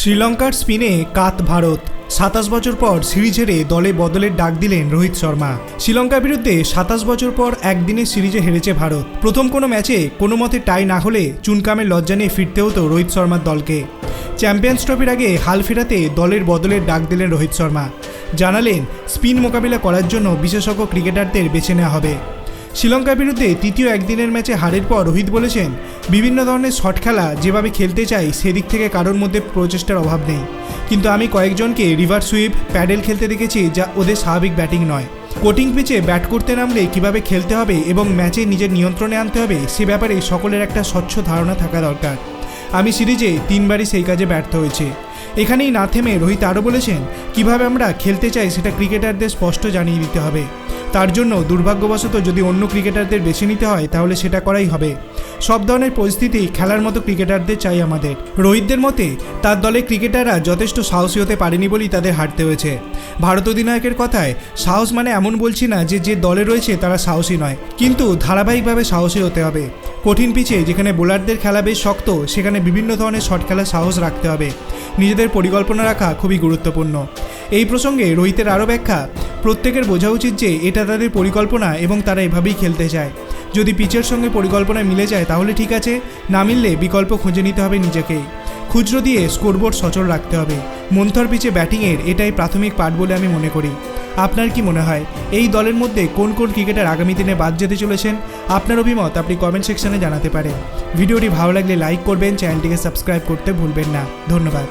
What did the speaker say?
শ্রীলঙ্কার স্পিনে কাত ভারত। সাতাশ বছর পর সিরিজ হেরে দলে বদলের ডাক দিলেন রোহিত শর্মা। শ্রীলঙ্কার বিরুদ্ধে সাতাশ বছর পর একদিনের সিরিজে হেরেছে ভারত। প্রথম কোনো ম্যাচে কোনো মতে টাই না হলে চুনকামের লজ্জা নিয়ে ফিরতে হতো রোহিত শর্মার দলকে। চ্যাম্পিয়ন্স ট্রফির আগে হাল ফেরাতে দলের বদলের ডাক দিলেন রোহিত শর্মা। জানালেন, স্পিন মোকাবিলা করার জন্য বিশেষজ্ঞ ক্রিকেটারদের বেছে নেওয়া হবে। শ্রীলঙ্কার বিরুদ্ধে তৃতীয় একদিনের ম্যাচে হারের পর রোহিত বলেছেন, বিভিন্ন ধরনের শট খেলা যেভাবে খেলতে চাই, সেদিক থেকে কারোর মধ্যে প্রচেষ্টার অভাব নেই। কিন্তু আমি কয়েকজনকে রিভার সুইপ, প্যাডেল খেলতে দেখেছি যা ওদের স্বাভাবিক ব্যাটিং নয়। কোটিং পিচে ব্যাট করতে নামলে কীভাবে খেলতে হবে এবং ম্যাচে নিজের নিয়ন্ত্রণে আনতে হবে, সে ব্যাপারে সকলের একটা স্বচ্ছ ধারণা থাকা দরকার। আমি সিরিজে তিনবারই সেই কাজে ব্যর্থ হয়েছে। এখানেই না থেমে রোহিত আরও বলেছেন, কীভাবে আমরা খেলতে চাই সেটা ক্রিকেটারদের স্পষ্ট জানিয়ে দিতে হবে। তার জন্য দুর্ভাগ্যবশত যদি অন্য ক্রিকেটারদের বেছে নিতে হয়, তাহলে সেটা করাই হবে। সব ধরনের পরিস্থিতি খেলার মতো ক্রিকেটারদের চাই আমাদের। রোহিতদের মতে, তার দলে ক্রিকেটাররা যথেষ্ট সাহসী হতে পারেনি বলেই তাদের হারতে হয়েছে। ভারত অধিনায়কের কথায়, সাহস মানে এমন বলছি না যে যে দলে রয়েছে তারা সাহসী নয়। কিন্তু ধারাবাহিকভাবে সাহসী হতে হবে। কঠিন পিচে যেখানে বোলারদের খেলা বেশ শক্ত, সেখানে বিভিন্ন ধরনের শট খেলার সাহস রাখতে হবে। নিজেদের পরিকল্পনা রাখা খুবই গুরুত্বপূর্ণ। এই প্রসঙ্গে রোহিতের আরও ব্যাখ্যা প্রত্যেকের বোঝা উচিত যে এটা তাদের পরিকল্পনা এবং তারা এভাবেই খেলতে চায়। যদি পিচের সঙ্গে পরিকল্পনা মিলে যায়, তাহলে ঠিক আছে, না মিললে বিকল্প খুঁজে নিতে হবে নিজেকেই খুচরো দিয়ে স্কোরবোর্ড সচল রাখতে হবে। মন্থর পিচে ব্যাটিংয়ের এটাই প্রাথমিক পাঠ বলে আমি মনে করি। আপনার কি মনে হয়, এই দলের মধ্যে কোন কোন ক্রিকেটার আগামী দিনে বাদ যেতে চলেছেন? আপনার অভিমত আপনি কমেন্ট সেকশনে জানাতে পারেন। ভিডিওটি ভালো লাগলে লাইক করবেন, চ্যানেলটিকে সাবস্ক্রাইব করতে ভুলবেন না। ধন্যবাদ।